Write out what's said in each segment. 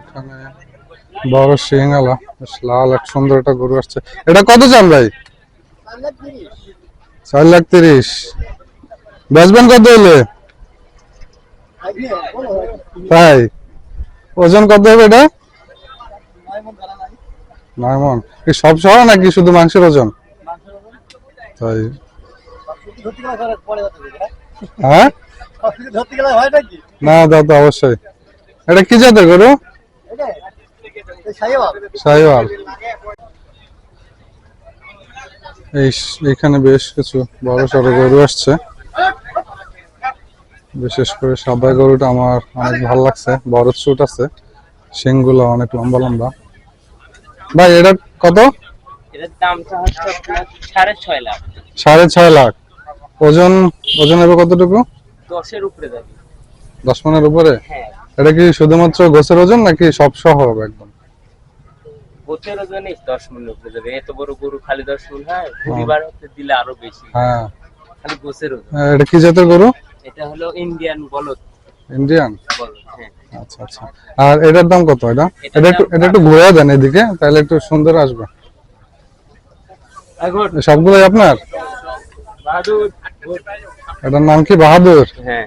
এখানে বড় বেশ লাল এক সুন্দর একটা গরু আসছে। এটা কত চান ভাই? চার লাখ তিরিশ। বেচবেন কত হলে? তাই ওজন কত হবে এটা? নয় মন কি সব সহ নাকি শুধু মাংসের ওজন? তাই। হ্যাঁ? না দাদা অবশ্যই। এটা কি জাতের গরু? সাইওয়াল এই এখানে বেশ কিছু বড় সড়ো গরু আসছে। বিশেষ করে সাদা গরুটা আমার অনেক ভালো লাগছে। বড় চুট আছে শিংগুলো অনেক লম্বা লম্বা। ভাই এটা কত? সাড়ে ছয় লাখ। ওজন ওজন হবে কতটুকু? দশের উপরে দশ মনের উপরে? হ্যাঁ। এটা কি শুধুমাত্র গোছের ওজন নাকি সব সহ হবে একদম? গোছের দশ মনের উপরে যাবে। এত বড় গরু খালি দশ মন হয় পরিবার হতে দিলে আরও বেশি। হ্যাঁ। খালি গোছের ওজন। এটা কি জাতের গরু? এটা হলো ইন্ডিয়ান বলদ। ইন্ডিয়ান হ্যাঁ। আচ্ছা আচ্ছা। আর এটার দাম কত এটা? এটা একটু এটা একটু ঘুরে দেন এদিকে তাহলে একটু সুন্দর আসবে। সবগুলোই আপনার? বাহাদুর। এটার নাম কি বাহাদুর? হ্যাঁ।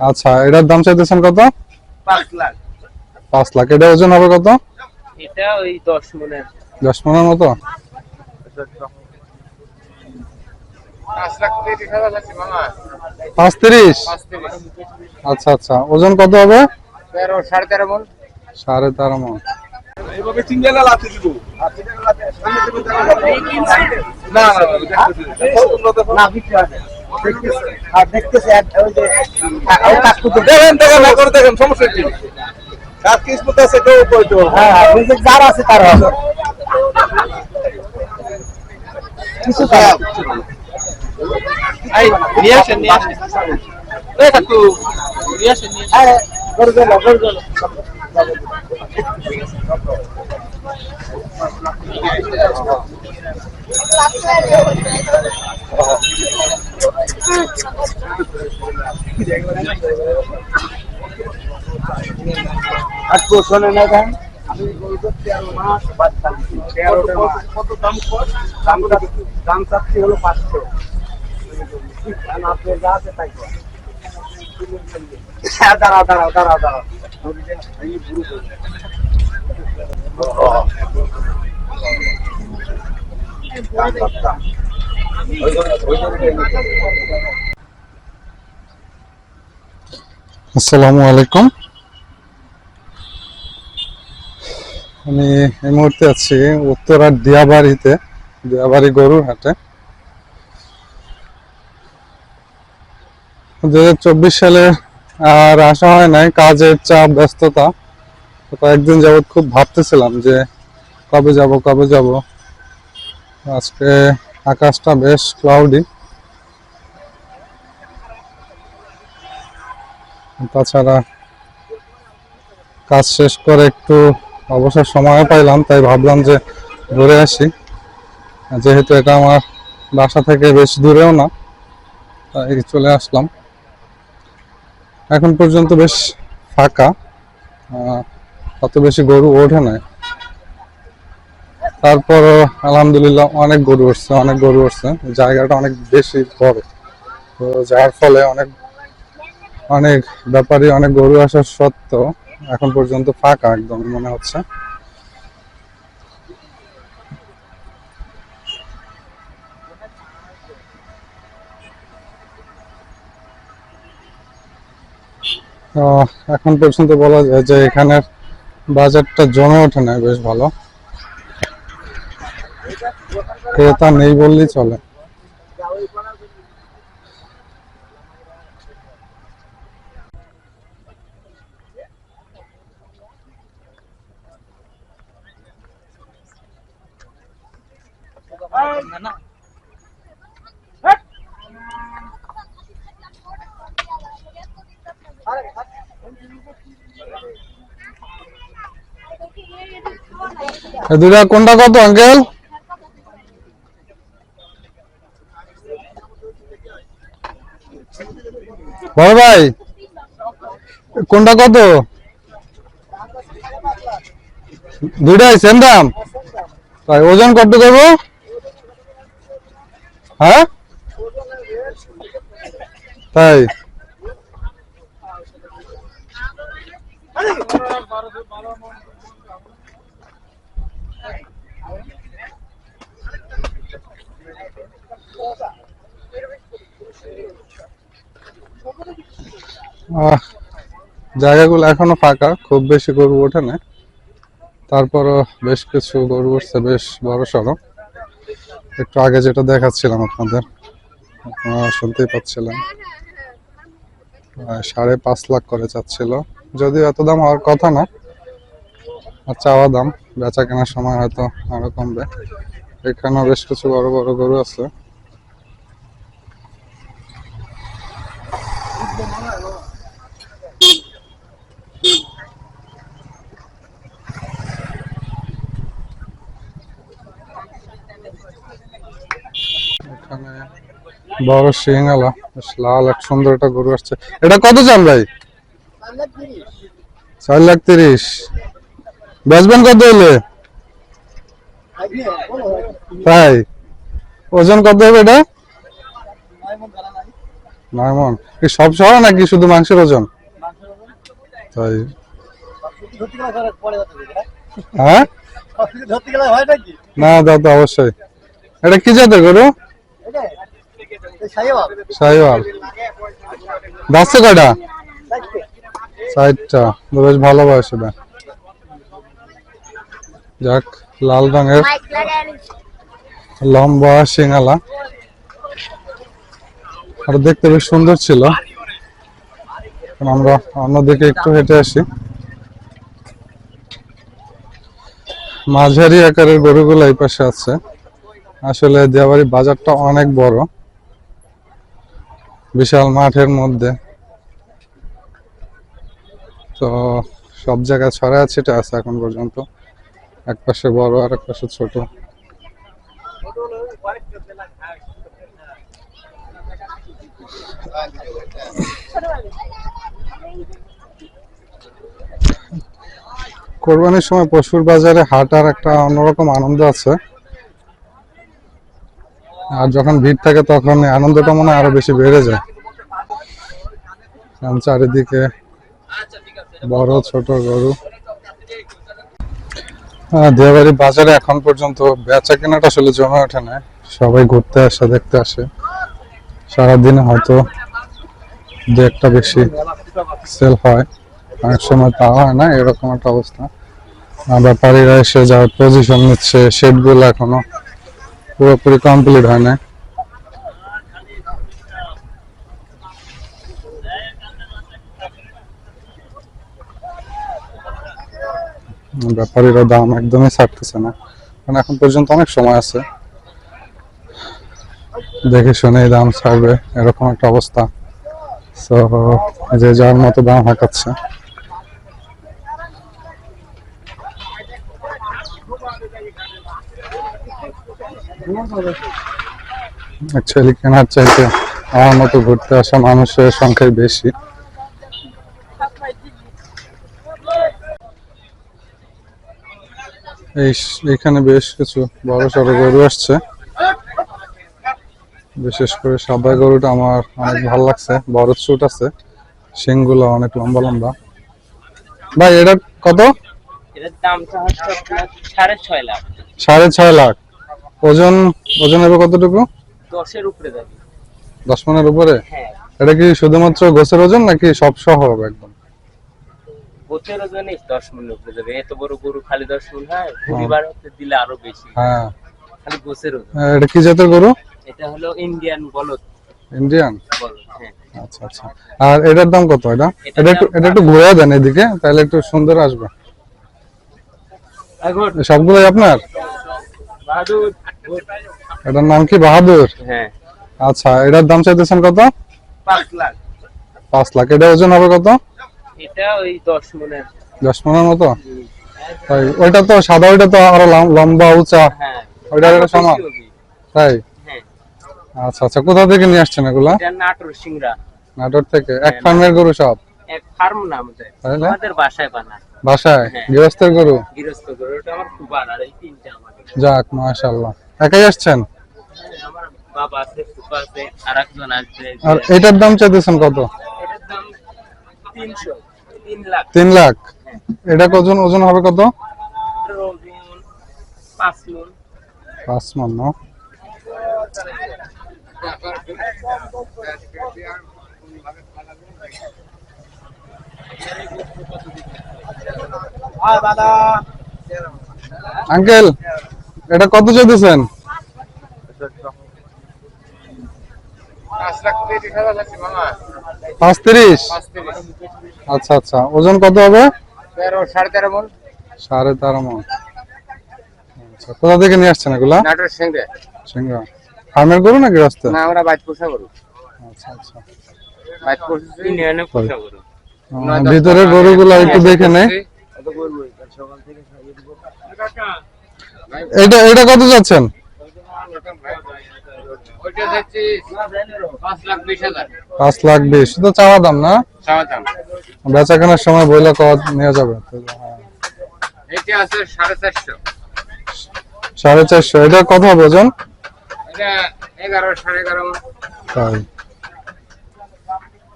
আচ্ছা এটার দাম চাইতেছেন কত? পাঁচ লাখ পাঁচ লাখ এটা ওজন হবে কত এটা ওই দশ মনের দশ মনের মতো পাঁচ তিরিশ আচ্ছা আচ্ছা ওজন কত হবে তেরো সাড়ে তেরো মন সাড়ে তেরো মন এইভাবে সিঙ্গেল লাথি দিব না না দেখেন দেখেন না করে দেখেন সমস্যা কি কাজ কিসমত আছে কেউ কইতো এই নিয়ে আসেন নিয়ে আসেন এই কাকু নিয়ে আসেন নিয়ে আসেন আজকে শোনে না দেন আমি বলব তেরো মাস বাচ্চা তেরোটা মাস কত দাম কর দাম দাম চাচ্ছি হলো পাঁচশো কারণ আপনার যা আছে তাই কর। হ্যাঁ, দাঁড়াও দাঁড়াও দাঁড়াও দাঁড়াও এই বুড়ো বলছে। আসসালামু আলাইকুম। আমি এই মুহূর্তে আছি উত্তরার দিয়াবাড়িতে, দিয়াবাড়ি গরুর হাটে দু হাজার চব্বিশ সালে আর আসা হয় নাই, কাজের চাপ, ব্যস্ততা। কয়েকদিন যাবৎ খুব ভাবতেছিলাম যে কবে যাব কবে যাব। আজকে আকাশটা বেশ ক্লাউডি তাছাড়া কাজ শেষ করে একটু অবসর সময় পাইলাম, তাই ভাবলাম যে ঘুরে আসি। যেহেতু এটা আমার বাসা থেকে বেশ দূরেও না, তাই চলে আসলাম। এখন পর্যন্ত বেশ ফাঁকা অত বেশি গরু ওঠে নাই তারপর আলহামদুলিল্লাহ অনেক গরু উঠছে, অনেক গরু উঠছে। জায়গাটা অনেক বেশি বড়। তো যার ফলে অনেক অনেক ব্যাপারী অনেক গরু আসার সত্ত্বেও এখন পর্যন্ত ফাঁকা একদম মনে হচ্ছে। এখন পর্যন্ত বলা যায় যে এখানের বাজারটা জমে ওঠে না বেশ ভালো। ক্রেতা নেই বললেই চলে। দুটা কোনটা কত আঙ্কেল? বড় ভাই কোনটা কত? দুটাই সেম দাম? ওজন কত দেব হ্যাঁ? তাই? জায়গাগুলো এখনও ফাঁকা, খুব বেশি গরু ওঠে না। তারপরও বেশ কিছু গরু উঠছে, বেশ বড় সড়ক। একটু আগে যেটা দেখাচ্ছিলাম আপনাদের শুনতেই পাচ্ছিলেন। সাড়ে পাঁচ লাখ করে চাচ্ছিল। যদিও এত দাম হওয়ার কথা না, আর চাওয়া দাম, বেচা কেনার সময় হয়তো আরও কমবে। এখানেও বেশ কিছু বড় বড় গরু আছে। এখানে বড় সিংহালা, বেশ লাল এক সুন্দর একটা গরু আসছে। এটা কত চান ভাই? চার লাখ তিরিশ। বেচবেন কত হলে? তাই ওজন কত হবে এটা? নয় মন কি সব সহ নাকি শুধু মাংসের ওজন? তাই। হ্যাঁ? না দাদা অবশ্যই। এটা কি জাতের গরু? সাইওয়াল যাচ্ছে কয়টা? তো বেশ ভালো বয়স যাক, লাল রঙের লম্বা সিঙ্গালা। আর দেখতে বেশ সুন্দর ছিল। আমরা অন্যদিকে একটু হেঁটে আসি। মাঝারি আকারের গরুগুলো এই পাশে আছে। আসলে দিয়াবাড়ি বাজারটা অনেক বড়। বিশাল মাঠের মধ্যে। তো সব জায়গায় ছড়ায় ছিটে আছে এখন পর্যন্ত। এক পাশে বড় আর এক পাশে ছোট। কোরবানির সময় পশুর বাজারে হাটার একটা অন্যরকম আনন্দ আছে। আর যখন ভিড় থাকে তখন আনন্দটা মনে হয় আরও বেশি বেড়ে যায়। কারণ চারিদিকে বড়, ছোট গরু। দিয়াবাড়ি বাজারে এখন পর্যন্ত বেচা কেনাটা আসলে জমে ওঠে না সবাই ঘুরতে আসে, দেখতে আসে। সারাদিনে হয়তো দু একটা বেশি সেল হয়। অনেক সময় পাওয়া হয় না, এরকম একটা অবস্থা। ব্যাপারীরা এসে যার পজিশন নিচ্ছে শেডগুলো এখনও পুরোপুরি কমপ্লিট হয় না। ব্যাপারীরা দাম একদমই ছাড়তেছে না। কারণ এখন পর্যন্ত অনেক সময় আছে। দেখে শুনে দাম ছাড়বে, এরকম একটা অবস্থা। তো যে যার মতো দাম হাঁকাচ্ছে। অ্যাকচুয়ালি কেনার চাইতে আমার মতো ঘুরতে আসা মানুষের সংখ্যাই বেশি। এই এখানে বেশ কিছু বড় সড়ো গরু আসছে। বিশেষ করে সাদা গরুটা আমার অনেক ভালো লাগছে। বড় চুট আছে শিংগুলো অনেক লম্বা লম্বা। ভাই এটা কত? সাড়ে ছয় লাখ। সাড়ে ছয় লাখ। ওজন ওজন হবে কতটুকু? দশের উপরে যাবে দশ মনের উপরে? হ্যাঁ। এটা কি শুধুমাত্র গোছের ওজন নাকি সব সহ হবে একদম? গোছের ওজনে দশ মনের উপরে যাবে। এত বড় গরু খালি দশ মন হয় পরিবার হতে দিলে আরও বেশি। হ্যাঁ। খালি গোছের ওজন। এটা কি জাতের গরু? এটা হলো ইন্ডিয়ান বলদ। ইন্ডিয়ান বলদ হ্যাঁ। আচ্ছা আচ্ছা। আর এটার দাম কত এটা? এটা একটু এটা একটু ঘুরে দেন এদিকে তাহলে একটু সুন্দর আসবে। সবগুলোই আপনার? বাহাদুর। এটার নাম কি বাহাদুর? হ্যাঁ। আচ্ছা এটার দাম চাইতেছেন কত? পাঁচ লাখ। পাঁচ লাখ। এটা ওজন হবে কত? এটা ওই দশ মনের। দশ মনের মতো? তাই ওইটা তো সাদা ওইটা তো আরও লম্বা উঁচা। হ্যাঁ। ওইটা এটা সমান। তাই? হ্যাঁ। আচ্ছা আচ্ছা কোথা থেকে নিয়ে আসছেন এগুলা? নাটোর সিংড়া। নাটোর থেকে। এক ফার্মের গরু সব? এক ফার্ম না আমাদের আমাদের বাসায় বানায়। বাসায়? হ্যাঁ। গৃহস্থের গরু? গৃহস্থ গরু ওটা আমার খুব আর এই তিনটা আমাদের যাক মাশাল্লাহ একাই আসছেন? আর এটার দাম চাইতেছেন কত? এটার দাম তিনশো তিন লাখ। এটা কজন ওজন হবে কত? পাঁচ মন। পাঁচ মন না আঙ্কেল এটা কত চাইতেছেন পাঁচ তিরিশ? আচ্ছা আচ্ছা। ওজন কত হবে? সাড়ে তেরো মন। সাড়ে তেরো মন। আচ্ছা কোথা থেকে নিয়ে আসছেন এগুলা? সিংহা ফার্মের গরু না গৃহস্থ না আমরা বাইক পোষা করু আচ্ছা আচ্ছা। বাইক পোষা গরু। ভিতরে গরুগুলো একটু দেখে নেই। এটা এটা কত যাচ্ছেন? পাঁচ লাখ বিশ হাজার। পাঁচ তো চাওয়া দাম না? চাওয়া বেচা কেনার সময় বইলে কত নিয়ে যাবে? হ্যাঁ। সাড়ে চারশো। এটা কত হবে ওজন। তাই।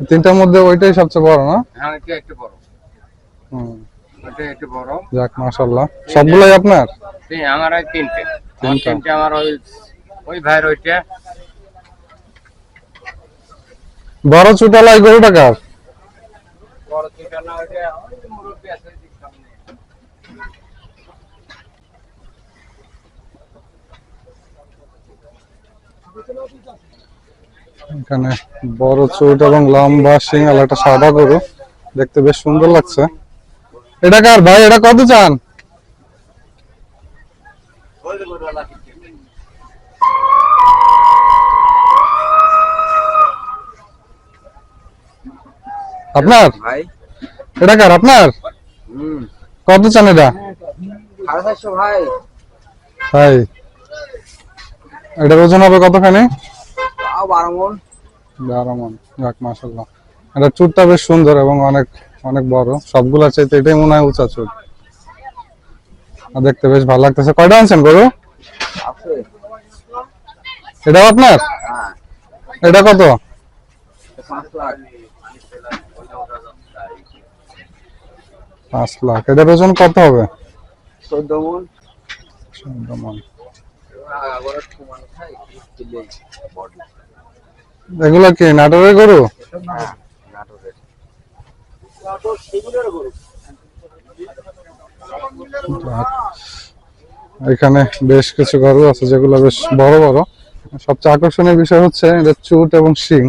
তিনটার মধ্যে ওইটাই সবচেয়ে বড় না? হ্যাঁ এটা একটু বড়। হুম, ওটা একটু বড়। যাক মাশাল্লাহ সবগুলাই আপনার? তিন আমার ওই তিনটে। তিনটে। আমার ওই ওই ভাইয়ের ওইটা। বড় চুটালাই গরু টাকার বড় ওইটা মুরব্বি আছে সামনে। এখানে বড় চুট এবং লম্বা সিঙ্গাল একটা সাদা গরু। দেখতে বেশ সুন্দর লাগছে। এটা কার ভাই? এটা কত চান? আপনার? ভাই। এটা কার? আপনার? কত চান এটা? ভাই। এটার ওজন হবে কতখানি? বারো মন। বারো মন। যাক মাসাল্লাহ এটা চুটটা বেশ সুন্দর এবং অনেক অনেক বড়। সবগুলা চাইতে এটাই মনে হয় উঁচা চুট। আর দেখতে বেশ ভালো লাগতেছে। কয়টা আনছেন গরু? এটাও আপনার? এটা কত? পাঁচ লাখ। এটার ওজন কত হবে? চোদ্দ মন। চোদ্দ এগুলো কি নাটোরের গরু? হ্যাঁ নাটোরের নাটোর সেগুলোর গরু যাক। এখানে বেশ কিছু গরু আছে, যেগুলো বেশ বড় বড়। সবচেয়ে আকর্ষণীয় বিষয় হচ্ছে এদের চুট এবং শিং।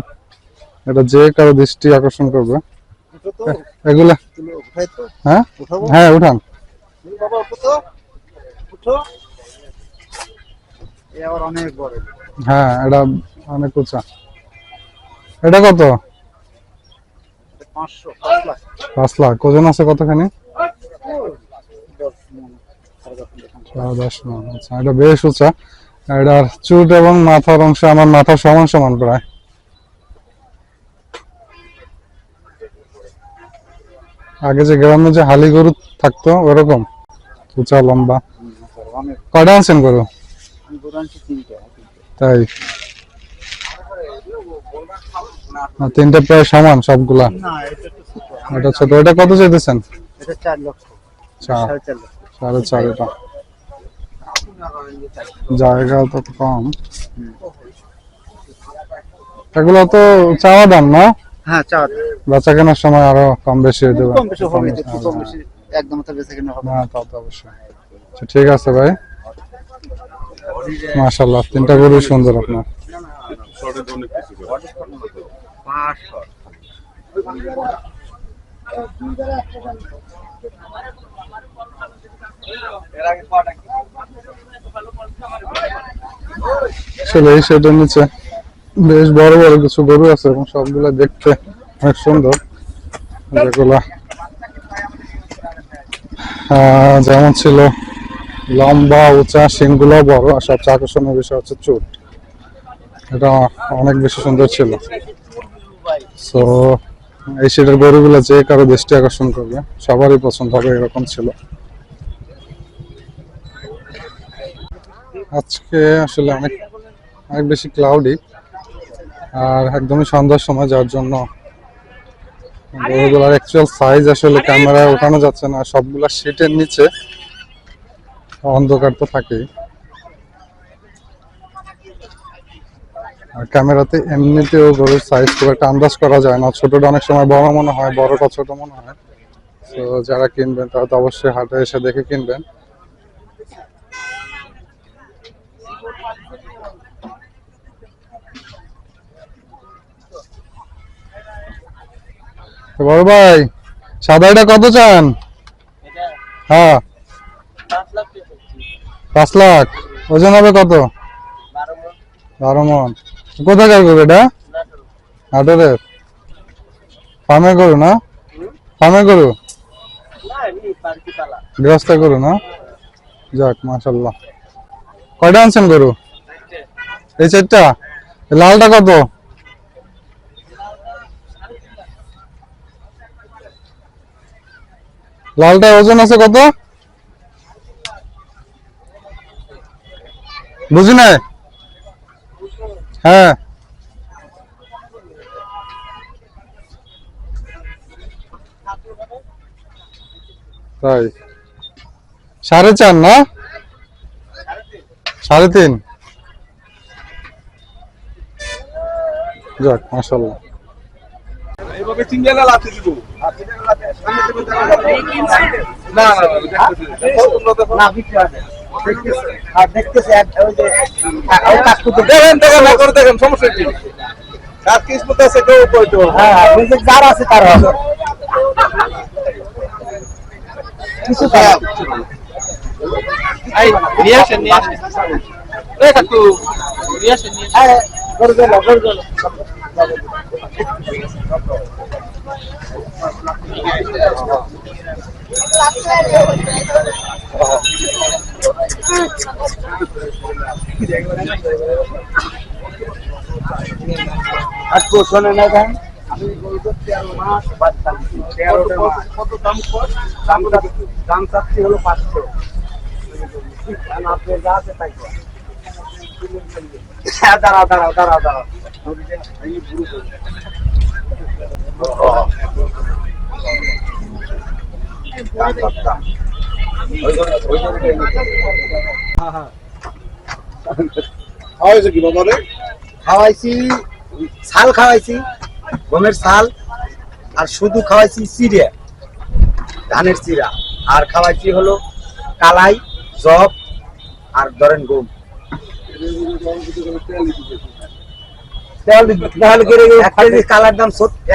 এটা যে কারও দৃষ্টি আকর্ষণ করবে। এগুলা হ্যাঁ? হ্যাঁ উঠান। হ্যাঁ এটা অনেক উঁচা। এটা কত? পাঁচ লাখ। ওজন আছে কতখানি। আচ্ছা এটা বেশ উঁচা। এটার চুট এবং মাথার অংশ আমার সমান সমান প্রায়। আগে যে গ্রামে যে হালি গরু থাকতো ওরকম? উঁচা লম্বা? কটা আনছেন গরু? তাই? তিনটা প্রায় সমান সবগুলা। না এটা ছোট এটা কত চাইতেছেন? সাড়ে চার এটা। জায়গা তো কম। এগুলো তো চাওয়া দাম না? হ্যাঁ বেচা কেনার সময় আরও কম বেশি হয়ে যাবে। কম বেশি হবে কম বেশি একদম তো বেশি কিনা হবে তা তো অবশ্যই। আচ্ছা, ঠিক আছে ভাই। মাশাল্লাহ তিনটা গরু সুন্দর আপনার। আসলে এই শেডের নিচে বেশ বড় বড় কিছু গরু আছে এবং সবগুলা দেখতে অনেক সুন্দর। যেগুলা যেমন ছিল লম্বা, উঁচা শিংগুলো বড়। আর সবচেয়ে আকর্ষণীয় বিষয় হচ্ছে চুট। এটা অনেক বেশি সুন্দর ছিল। সো এই সেটের গরুগুলো যে কারও দৃষ্টি আকর্ষণ করবে, সবারই পছন্দ হবে এরকম ছিল। আজকে আসলে অনেক অনেক বেশি ক্লাউডি আর একদমই সন্ধ্যার সময়, যার জন্য গরুগুলার অ্যাকচুয়াল সাইজ আসলে ক্যামেরায় ওঠানো যাচ্ছে না, সবগুলা সিটের নিচে অন্ধকার তো থাকেই। ক্যামেরাতে এমনিতেও গরুর সাইজ খুব একটা আন্দাজ করা যায় না। ছোটটা অনেক সময় বড় মনে হয়, বড়টা ছোট মনে হয়। তো যারা কিনবেন, তারা তো অবশ্যই হাটে এসে দেখে কিনবেন। বড় ভাই সাদাইটা কত চান? হ্যাঁ। পাঁচ লাখ। ওজন হবে কত? বারো মন। কোথাকার গরু এটা। হাটের। ফার্মে গরু না? ফার্মে এমনি গৃহস্থ গরু না? যাক মাশাল্লাহ কয়টা আনছেন গরু? এই চারটা? লালটা কত? লালটা ওজন আছে কত? বুঝি নাই? হ্যাঁ। তাই। সাড়ে চার না? সাড়ে তিন। যাক মাসাল্লাহ এইভাবে সিঙ্গেল লাথি দিব? না না না বিক্রি হবে দেখতেছে দেখেন দেখেন না করে দেখেন সমস্যা কি কাজ কিসমত আছে কেউ কইতো হ্যাঁ যার আছে তার হবে কিছু খারাপ এই, নিয়ে আসেন, নিয়ে আসেন। এই কাকু, নিয়ে আসেন, নিয়ে আসেন। আরে করে গেল করে গেল আজকে শোনে না গান আমি বলব তেরো মাস বাচ্চা তেরোটা মাস কত দাম কর দাম দাম চাচ্ছি হলো পাঁচশো কারণ আপনার যা আছে তাই কর। হ্যাঁ, দাঁড়াও দাঁড়াও দাঁড়াও দাঁড়াও খাওয়াইছে কি বাবা খাওয়াইছি ছাল খাওয়াইছি গমের ছাল আর শুধু খাওয়াইছি চিড়ে ধানের চিরা আর খাওয়াইছি হলো কালাই জব আর ধরেন গম। কালার দাম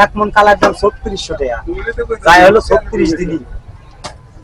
এক মন কালার দাম ছত্রিশশো টাকা। তাই হলো ছত্রিশ দিনই।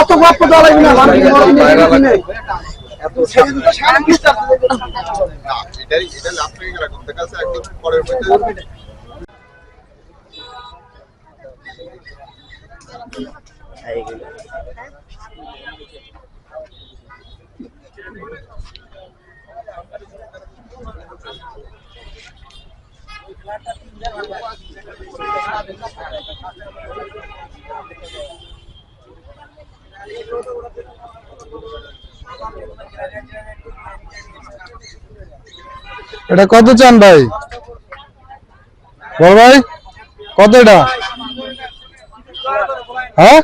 অত গল্প দেওয়া না, মানুষ বড় এটা কত চান ভাই বল ভাই কত এটা হ্যাঁ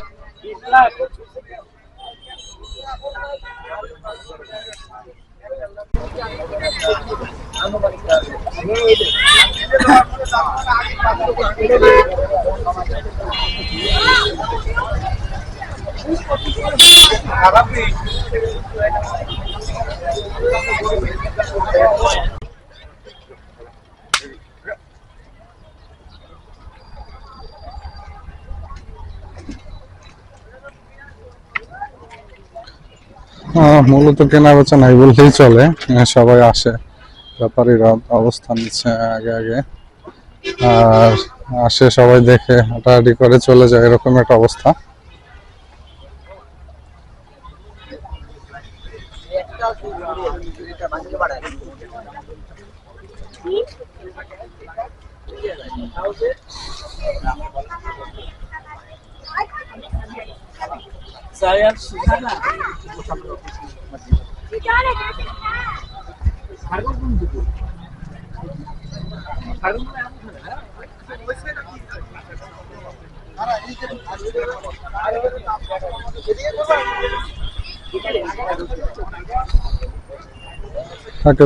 মূলত কেনা বেচা নাই বললেই চলে সবাই আসে। ব্যাপারীরা অবস্থান নিচ্ছে আগে আগে। আর আসে সবাই দেখে হাঁটাহাঁটি করে চলে যায় এরকম একটা অবস্থা।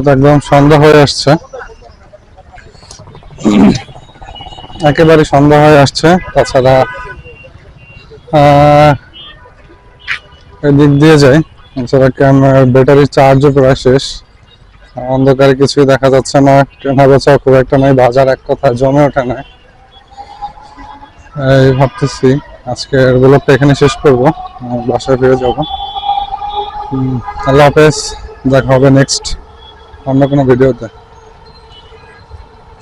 একদম সন্ধ্যা হয়ে আসছে। একেবারে সন্ধ্যা হয়ে আসছে তাছাড়া আহ, এদিক দিয়ে যাই। এছাড়া ক্যামেরার ব্যাটারির চার্জও প্রায় শেষ। অন্ধকারে কিছুই দেখা যাচ্ছে না, কেনা বেচা খুব একটা নাই বাজার এক কথা জমে ওঠে না। এই ভাবতেছি আজকের ব্লগটা এখানে শেষ করব বাসায় ফিরে যাব। আল্লাহ হাফেজ, দেখা হবে নেক্সট অন্য কোনো ভিডিওতে